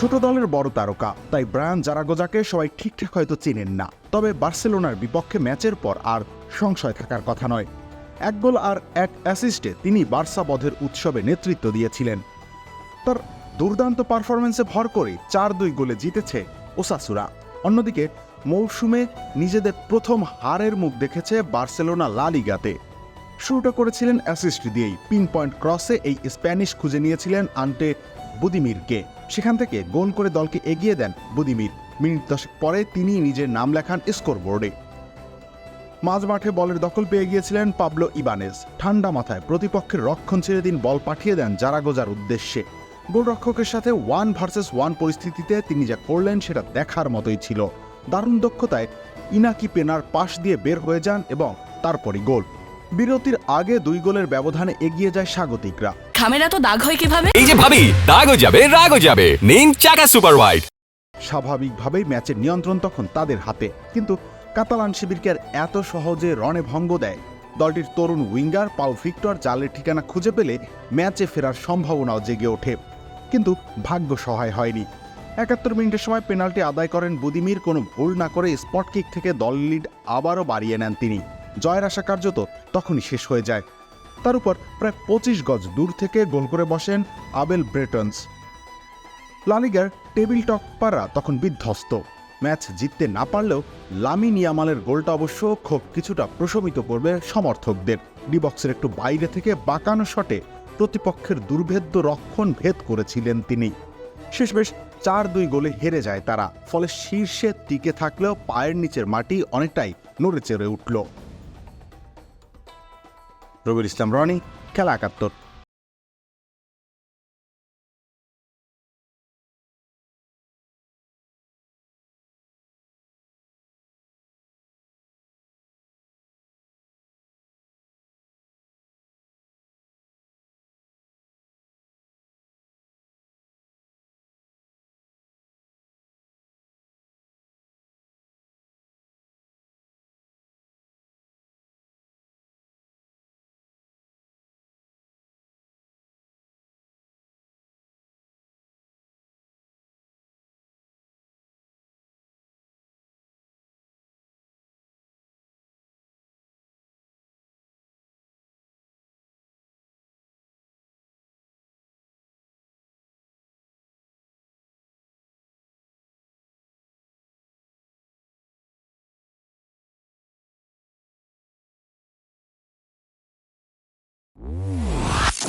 ছোট দলের বড় তারকা, তাই ব্রায়ান জারাগোজাকে সবাই ঠিকঠাক হয়তো চেনেন না। তবে বার্সেলোনার বিপক্ষে ম্যাচের পর আর সংশয় থাকার কথা নয়। এক গোল আর এক অ্যাসিস্টে তিনি বার্সা বধের উৎসবে নেতৃত্ব দিয়েছিলেন। তার দুর্দান্ত পারফরমেন্সে ভর করে চার দুই গোলে জিতেছে ওসাসুরা। অন্যদিকে, মৌসুমে নিজেদের প্রথম হারের মুখ দেখেছে বার্সেলোনা লা লিগাতে। শুরুটা করেছিলেন অ্যাসিস্ট দিয়েই। পিন পয়েন্ট ক্রসে এই স্প্যানিশ খুঁজে নিয়েছিলেন আন্টে বুদিমিরকে। সেখান থেকে গোল করে দলকে এগিয়ে দেন বুদিমির। মিনিট দশেক পরে তিনি নিজের নাম লেখান স্কোরবোর্ডে। মাঝ মাঠে বলের দখল পেয়ে গিয়েছিলেন পাবলো ইবানেজ। ঠান্ডা মাথায় প্রতিপক্ষের রক্ষণ ছেড়ে দিন বল পাঠিয়ে দেন জারাগোজার উদ্দেশ্যে। গোলরক্ষকের সাথে ওয়ান ভার্সেস ওয়ান পরিস্থিতিতে তিনি যা করলেন সেটা দেখার মতোই ছিল। দারুণ দক্ষতায় ইনাকি পেনার পাশ দিয়ে বের হয়ে যান এবং তারপরই গোল। বিরতির আগে দুই গোলের ব্যবধানে এগিয়ে যায় স্বাগতিকরা। খামের এত দাগ হয় কীভাবে? এই যে ভাবি দাগও যাবে রাগও যাবে। নিন চাকা সুপার হোয়াইট স্বাভাবিকভাবেই ম্যাচের নিয়ন্ত্রণ তখন তাদের হাতে। কিন্তু কাতালান শিবিরকে আর এত সহজে রণে ভঙ্গ দেয়। দলটির তরুণ উইঙ্গার পাও ভিক্টর জালের ঠিকানা খুঁজে পেলে ম্যাচে ফেরার সম্ভাবনাও জেগে ওঠে। কিন্তু ভাগ্য সহায় হয়নি। একাত্তর মিনিটের সময় পেনাল্টি আদায় করেন বুদিমির কোনো ভুল না করে স্পট কিক থেকে দল লিড আবারও বাড়িয়ে নেন তিনি। জয়ের আশা কার্যত তখনই শেষ হয়ে যায়। তার উপর প্রায় পঁচিশ গজ দূর থেকে গোল করে বসেন আবেল ব্রেটনস। লালিগার টেবিল টপাররা তখন বিধ্বস্ত। ম্যাচ জিততে না পারলেও লামিন ইয়ামালের গোলটা অবশ্য খুব কিছুটা প্রশমিত করবে সমর্থকদের। ডিবক্সের একটু বাইরে থেকে বাঁকানো শটে প্রতিপক্ষের দুর্ভেদ্য রক্ষণ ভেদ করেছিলেন তিনি। শেষমেশ চার দুই গোলে হেরে যায় তারা, ফলে শীর্ষে টিকে থাকলেও পায়ের নিচের মাটি অনেকটাই নড়ে চেড়ে উঠল। রবির ইসলাম রনি খেলা একাত্তর।